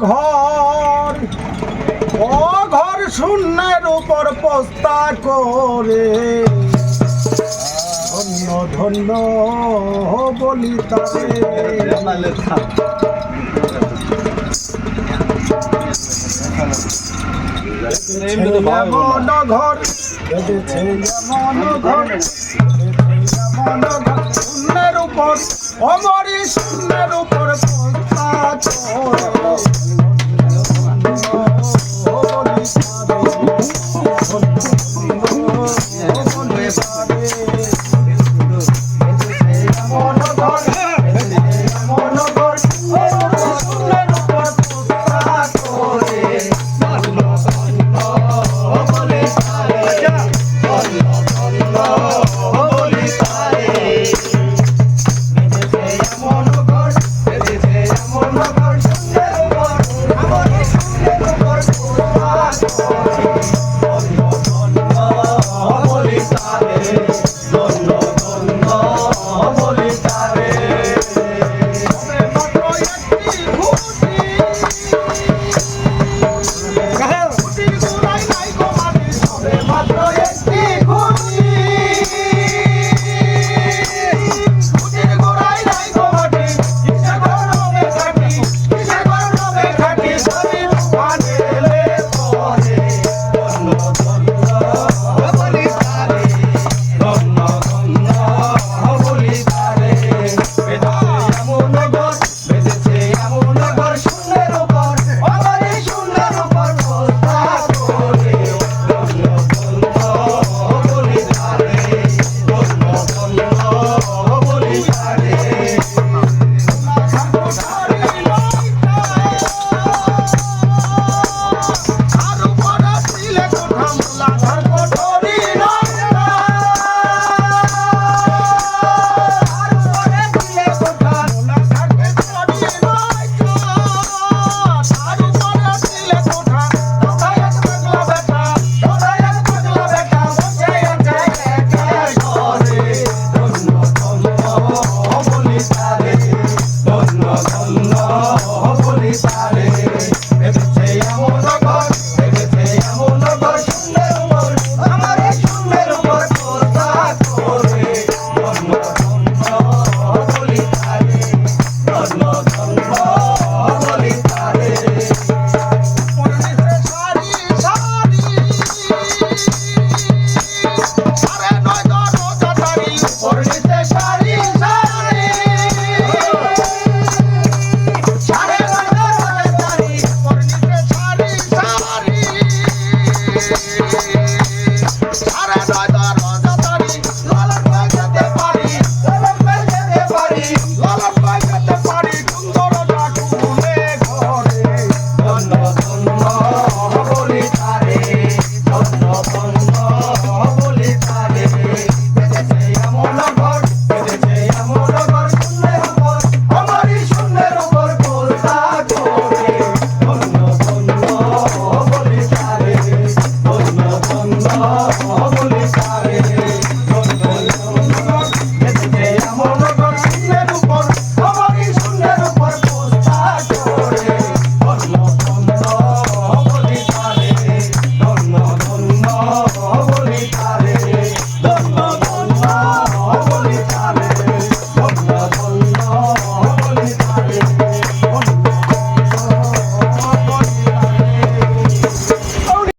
ঘর। ও ঘর শূন্যের উপর পোস্তা করে। ধন্য ধন্য বলি তারে। ঘর ঘর। ধন্য ধন্য বলি তারে